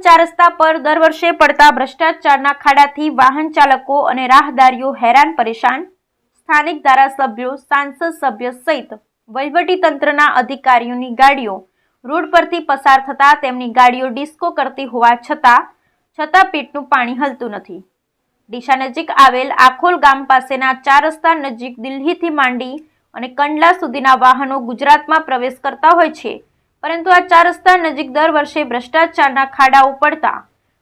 ચાર રસ્તા પર દર વર્ષે પડતા ભ્રષ્ટાચારના ખાડાથી વાહન ચાલકો અને રાહદારીઓ હેરાન પરેશાન. સ્થાનિક ધારાસભ્યો, સાંસદ સભ્ય સહિત વહીવટી તંત્રના અધિકારીઓની ગાડીઓ રોડ પરથી પસાર થતા તેમની ગાડીઓ ડિસ્કો કરતી હોવા છતાં છતાં પેટનું પાણી હલતું નથી. ડીસા નજીક આવેલ આખોલ ગામ પાસેના ચાર રસ્તા નજીક દિલ્હીથી માંડી અને કંડલા સુધીના વાહનો ગુજરાતમાં પ્રવેશ કરતા હોય છે પરંતુ આ ચાર રસ્તા નજીક દર વર્ષે ભ્રષ્ટાચારના ખાડાઓ પડતા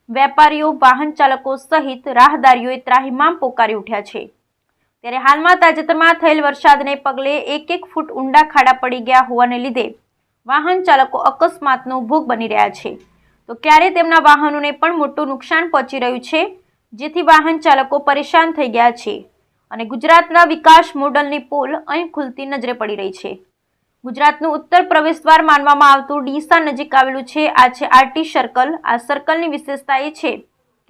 વેપારીઓ, વાહન ચાલકો સહિત રાહદારીઓએ ત્રાહિમામ પોકારી ઉઠ્યા છે. ત્યારે હાલમાં તાજેતરમાં થયેલ વરસાદને પગલે એક એક ફૂટ ઊંડા ખાડા પડી ગયા હોવાને લીધે વાહન ચાલકો અકસ્માતનો ભોગ બની રહ્યા છે. તો ક્યારે તેમના વાહનોને પણ મોટું નુકસાન પહોંચી રહ્યું છે, જેથી વાહન ચાલકો પરેશાન થઈ ગયા છે અને ગુજરાતના વિકાસ મોડલની પોલ અહીં ખુલતી નજરે પડી રહી છે. ગુજરાતનું ઉત્તર પ્રવેશદ્વાર માનવામાં આવતું ડીસા નજીક આવેલું છે. આ છે આરટી સર્કલ. આ સર્કલની વિશેષતા એ છે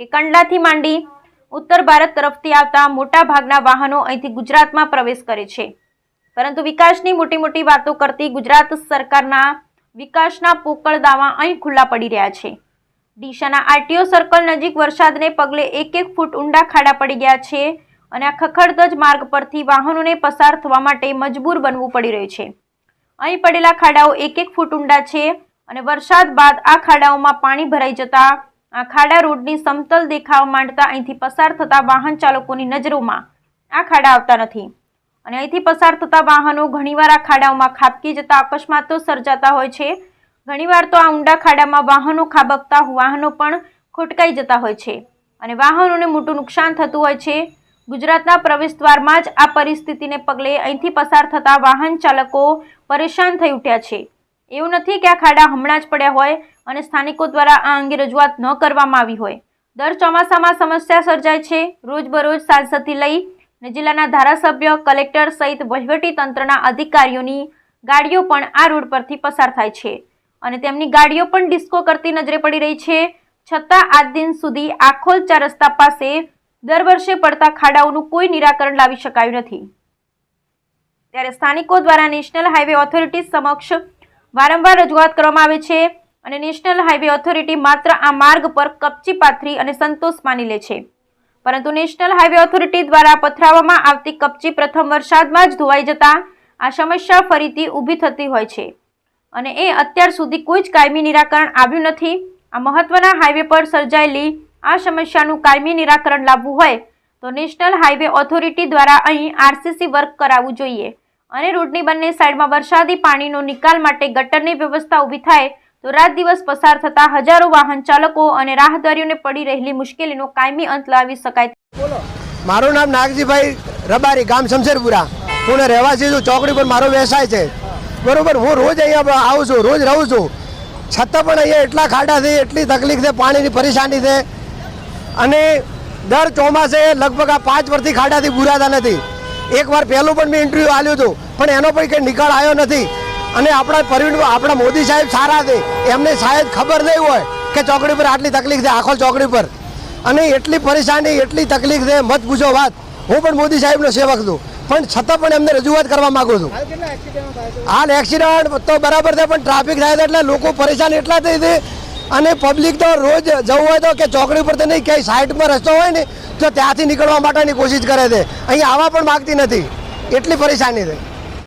કે કંડલાથી માંડી ઉત્તર ભારત તરફથી આવતા મોટા ભાગના વાહનો અહીંથી ગુજરાતમાં પ્રવેશ કરે છે. પરંતુ વિકાસની મોટી મોટી વાતો કરતી ગુજરાત સરકારના વિકાસના પોકળ દાવા અહીં ખુલ્લા પડી રહ્યા છે. ડીસાના આરટીઓ સર્કલ નજીક વરસાદને પગલે એક એક ફૂટ ઊંડા ખાડા પડી ગયા છે અને આ ખખડધજ માર્ગ પરથી વાહનોને પસાર થવા માટે મજબૂર બનવું પડી રહ્યું છે. અહીં પડેલા ખાડાઓ એક એક ફૂટ ઊંડા છે અને વરસાદ બાદ આ ખાડાઓમાં પાણી ભરાઈ જતા આ ખાડા રોડની સમતલ દેખાવ માંડતા અહીંથી પસાર થતા વાહન ચાલકોની નજરોમાં આ ખાડા આવતા નથી. અને અહીંથી પસાર થતા વાહનો ઘણીવાર આ ખાડાઓમાં ખાબકી જતા અકસ્માતો સર્જાતા હોય છે. ઘણીવાર તો આ ઊંડા ખાડામાં વાહનો ખાબકતા વાહનો પણ ખોટકાઈ જતા હોય છે. અને વાહનોને મોટું નુકસાન થતું હોય છે. ગુજરાતના પ્રવેશદ્વારમાં જ આ પરિસ્થિતિને પગલે અહીંથી પસાર થતા વાહન ચાલકો પરેશાન થઈ ઉઠ્યા છે. એવું નથી કે આ ખાડા હમણાં જ પડ્યા હોય અને સ્થાનિકો દ્વારા આ અંગે રજૂઆત ન કરવામાં આવી હોય. દર ચોમાસામાં સમસ્યા સર્જાય છે. રોજબરોજ સાંસદથી લઈ અને જિલ્લાના ધારાસભ્ય, કલેક્ટર સહિત તંત્રના અધિકારીઓની ગાડીઓ પણ આ રોડ પરથી પસાર થાય છે અને તેમની ગાડીઓ પણ ડિસ્કો કરતી નજરે પડી રહી છે. છતાં આજ દિન સુધી આખોલ ચાર રસ્તા પાસે દર વર્ષે પડતા ખાડાઓનું કોઈ નિરાકરણ લાવી શકાયું નથી. ત્યારે સ્થાનિકો દ્વારા નેશનલ હાઈવે ઓથોરિટી સમક્ષ વારંવાર રજૂઆત કરવામાં આવે છે અને નેશનલ હાઈવે ઓથોરિટી માત્ર આ માર્ગ પર કપચી પાથરી અને સંતોષ માની લે છે. પરંતુ નેશનલ હાઈવે ઓથોરિટી દ્વારા પથરાવવામાં આવતી કપચી પ્રથમ વરસાદમાં જ ધોવાઈ જતા આ સમસ્યા ફરીથી ઊભી થતી હોય છે. અને એ અત્યાર સુધી કોઈ જ કાયમી નિરાકરણ આવ્યું નથી. આ મહત્વના હાઈવે પર સર્જાયેલી આ સમસ્યાનું કાયમી નિરાકરણ લાવવું હોય તો નેશનલ હાઈવે ઓથોરિટી દ્વારા અહીં આરસીસી વર્ક કરાવવું જોઈએ. અને રોડની બંને સાઈડમાં વરસાદી પાણીનો નિકાલ માટે ગટરની વ્યવસ્થા ઊભી થાય તો રાત દિવસ પસાર થતા હજારો વાહન ચાલકો અને રાહદારીઓને પડી રહેલી મુશ્કેલીનો કાયમી અંત લાવી શકાય. મારું નામ નાગજીભાઈ રબારી, ગામ શમશેરપુરા. હું રહેવાસી છું, ચોકડી પર મારો વ્યવસાય છે. બરોબર, હું રોજ અહીંયા આવું છું, રોજ રહું છું. છતાં પણ અહીંયા એટલા ખાડા છે, એટલી તકલીફ છે, પાણીની પરેશાની છે. અને દર ચોમાસે લગભગ આ પાંચ વર્ષથી ખાડાથી બુરાતા નથી. એકવાર પહેલું પણ મેં ઇન્ટરવ્યૂ આપ્યું હતું પણ એનો પણ કંઈ નિકાલ આવ્યો નથી. અને આપણા પરવીન આપણા મોદી સાહેબ સારા છે. એમને શાયદ ખબર નહીં હોય કે ચોકડી પર આટલી તકલીફ છે આખો ચોકડી પર. અને એટલી પરેશાની એટલી તકલીફ છે મત પૂછો વાત. હું પણ મોદી સાહેબનો સેવક છું. પણ છતાં પણ એમને રજૂઆત કરવા માગું છું. હાલ એક્સિડન્ટ તો બરાબર છે પણ ટ્રાફિક થાય છે એટલે લોકો પરેશાન એટલા થઈ છે અને પબ્લિક તો રોજ જવું હોય તો કે ચોકડી પર તો નહીં, ક્યાંય સાઈડમાં રસ્તો હોય ને, તો ત્યાંથી નીકળવા માટેની કોશિશ કરે છે. અહીંયા આવવા પણ માગતી નથી. એટલી પરેશાની છે.